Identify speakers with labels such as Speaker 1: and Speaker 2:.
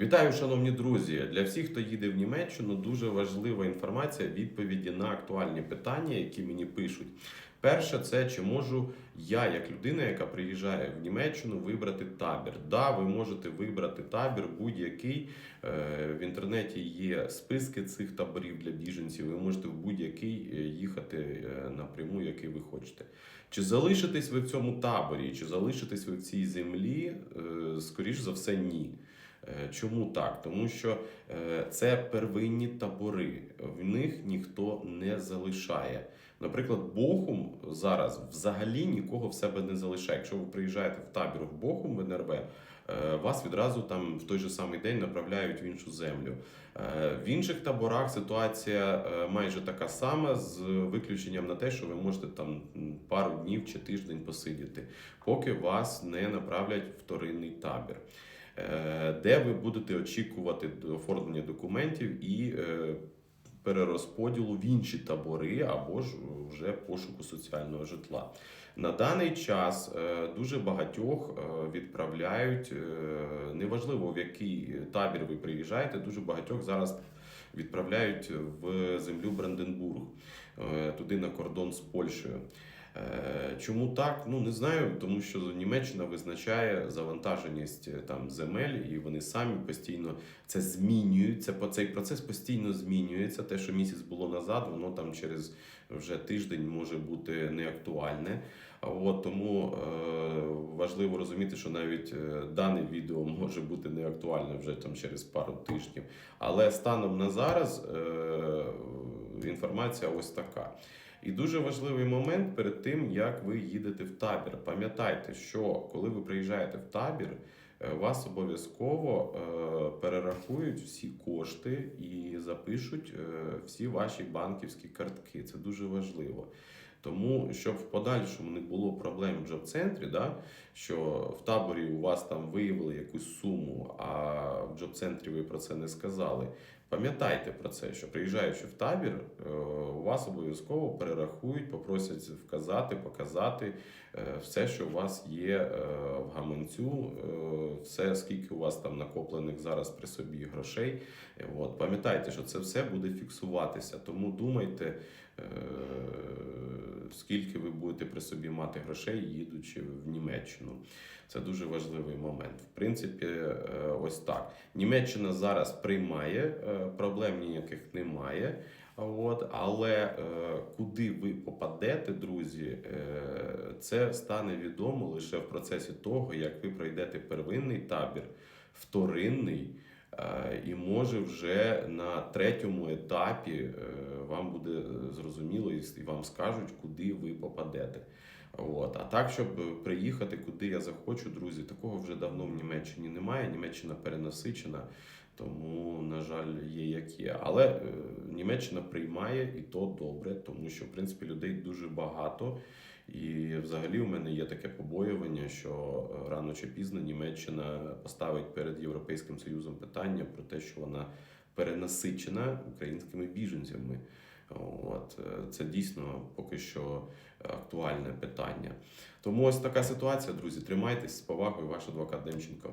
Speaker 1: Вітаю, шановні друзі! Для всіх, хто їде в Німеччину, дуже важлива інформація, відповіді на актуальні питання, які мені пишуть. Перше, це чи можу я, як людина, яка приїжджає в Німеччину, вибрати табір. Да, ви можете вибрати табір будь-який. Е, В інтернеті є списки цих таборів для біженців. Ви можете в будь-який е, їхати е, напряму, який ви хочете. Чи залишитесь ви в цьому таборі, чи залишитесь ви в цій землі? Скоріш за все, ні. Е, Чому так? Тому що е, це первинні табори, в них ніхто не залишає. Наприклад, Бохум зараз взагалі нікого в себе не залишає. Якщо ви приїжджаєте в табір в Бохум в НРВ, е, вас відразу там в той же самий день направляють в іншу землю. В інших таборах ситуація майже така сама, з виключенням на те, що ви можете там пару днів чи тиждень посидіти, поки вас не направлять в вторинний табір. Е, де ви будете очікувати оформлення документів і е, перерозподілу в інші табори або ж вже пошуку соціального житла. На даний час е, дуже багатьох відправляють, неважливо в який табір ви приїжджаєте, дуже багатьох зараз відправляють в землю Бранденбург, туди на кордон з Польщею. Е, Чому так? Ну не знаю, тому що Німеччина визначає завантаженість е, там земель, і вони самі постійно це по- цей процес постійно змінюється. Те, що місяць було назад, воно там через вже тиждень може бути неактуальне. От тому е, важливо розуміти, що навіть е, дане відео може бути неактуальне вже там через пару тижнів. Але станом на зараз е, інформація ось така. І дуже важливий момент перед тим, як ви їдете в табір. Пам'ятайте, що коли ви приїжджаєте в табір, е, вас обов'язково е, перерахують всі кошти і запишуть е, всі ваші банківські картки. Це дуже важливо. Тому щоб в подальшому не було проблем в джоб-центрі, да, що в таборі у вас там виявили якусь суму, а в джоб-центрі ви про це не сказали. Пам'ятайте про це, що приїжджаючи в табір, е, у вас обов'язково перерахують, попросять вказати, показати е, все, що у вас є е, в гаманцю, е, все, скільки у вас там накоплених зараз при собі грошей. Е, От. Пам'ятайте, що це все буде фіксуватися, тому думайте, е, скільки ви будете при собі мати грошей, їдучи в Німеччину. Це дуже важливий момент. В принципі, е, ось так. Німеччина зараз приймає, е, проблем ніяких немає. От, але е, куди ви попадете, друзі, е, це стане відомо лише в процесі того, як ви пройдете первинний табір, вторинний. Е, І може вже на третьому етапі вам буде зрозуміло і вам скажуть, куди ви попадете. От. А так, щоб приїхати, куди я захочу, друзі, такого вже давно в Німеччині немає. Німеччина перенасичена, тому, на жаль, є як є. Але е, Німеччина приймає і то добре, тому що в принципі людей дуже багато. І взагалі у мене є таке побоювання, що рано чи пізно Німеччина поставить перед Європейським Союзом питання про те, що вона перенасичена українськими біженцями. От е, це дійсно поки що актуальне питання. Тому ось така ситуація, друзі. Тримайтесь з повагою, ваш адвокат Демченко.